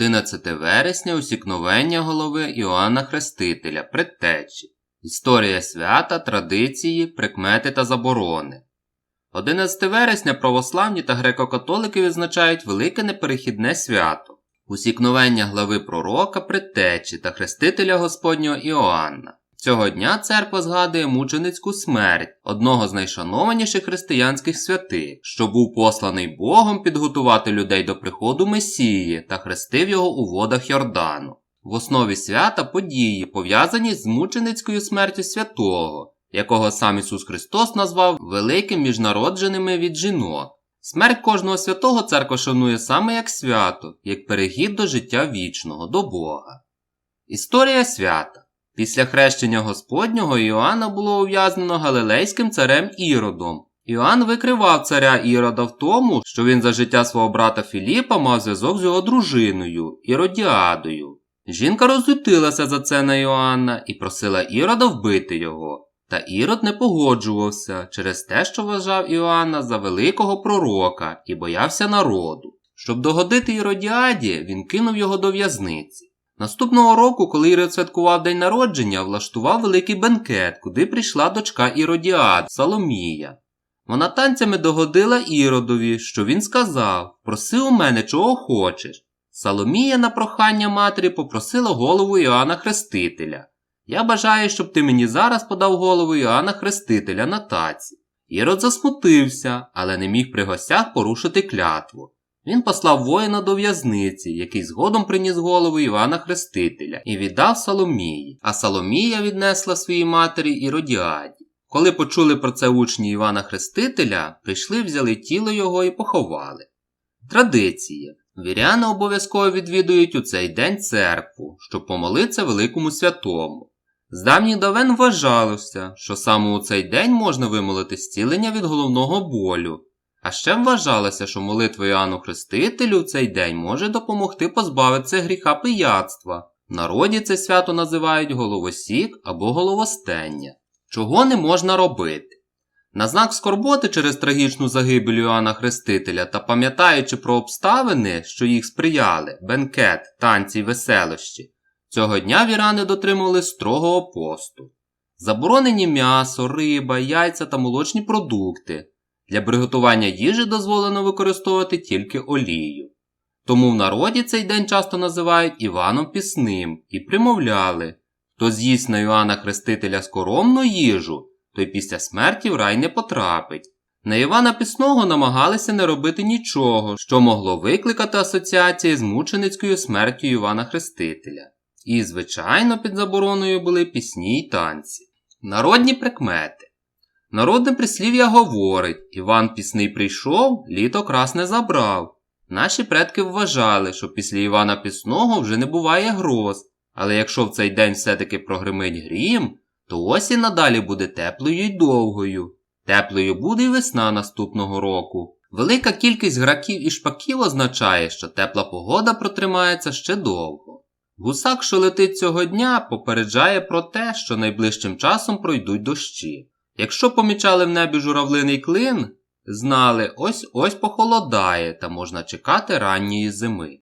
11 вересня усікновення голови Іоанна Хрестителя, предтечі. Історія свята, традиції, прикмети та заборони. 11 вересня православні та греко-католики відзначають велике неперехідне свято усікновення глави пророка, предтечі та хрестителя Господнього Іоанна. Цього дня церква згадує мученицьку смерть одного з найшанованіших християнських святих, що був посланий Богом підготувати людей до приходу Месії та хрестив його у водах Йордану. В основі свята події, пов'язані з мученицькою смертю святого, якого сам Ісус Христос назвав великим міжнародженими від жінок. Смерть кожного святого церква шанує саме як свято, як перехід до життя вічного, до Бога. Історія свята Після хрещення Господнього Іоанна було ув'язнено галилейським царем Іродом. Іоанн викривав царя Ірода в тому, що він за життя свого брата Філіпа мав зв'язок з його дружиною Іродіадою. Жінка розлютилася за це на Іоанна і просила Ірода вбити його. Та Ірод не погоджувався через те, що вважав Іоанна за великого пророка і боявся народу. Щоб догодити Іродіаді, він кинув його до в'язниці. Наступного року, коли Ірод святкував день народження, влаштував великий бенкет, куди прийшла дочка Іродіад, Соломія. Вона танцями догодила Іродові, що він сказав Проси у мене, чого хочеш. Соломія на прохання матері попросила голову Іоанна Хрестителя. Я бажаю, щоб ти мені зараз подав голову Іоанна Хрестителя на таці. Ірод засмутився, але не міг при гостях порушити клятву. Він послав воїна до в'язниці, який згодом приніс голову Івана Хрестителя і віддав Соломії, а Соломія віднесла своїй матері Іродіаді. Коли почули про це учні Івана Хрестителя, прийшли, взяли тіло його і поховали. Традиція. Віряни обов'язково відвідують у цей день церкву, щоб помолитися великому святому. З давніх давен вважалося, що саме у цей день можна вимолити зцілення від головного болю. А ще вважалося, що молитва Іоанну Хрестителю в цей день може допомогти позбавитися гріха пияцтва. В народі це свято називають головосік або головостення. Чого не можна робити? На знак скорботи через трагічну загибель Іоанна Хрестителя та пам'ятаючи про обставини, що їх сприяли, бенкет, танці й веселощі, цього дня вірани дотримували строгого посту. Заборонені м'ясо, риба, яйця та молочні продукти. Для приготування їжі дозволено використовувати тільки олію. Тому в народі цей день часто називають Іваном Пісним і примовляли хто з'їсть на Іоанна Хрестителя скоромну їжу, той після смерті в рай не потрапить. На Івана Пісного намагалися не робити нічого, що могло викликати асоціації з мученицькою смертю Івана Хрестителя. І, звичайно, під забороною були пісні й танці. Народні прикмети. Народне прислів'я говорить Іван Пісний прийшов, літо красне забрав. Наші предки вважали, що після Івана Пісного вже не буває гроз, але якщо в цей день все-таки прогримить грім, то осінь надалі буде теплою й довгою. Теплою буде й весна наступного року. Велика кількість граків і шпаків означає, що тепла погода протримається ще довго. Гусак, що летить цього дня, попереджає про те, що найближчим часом пройдуть дощі. Якщо помічали в небі журавлиний клин, знали ось ось похолодає та можна чекати ранньої зими.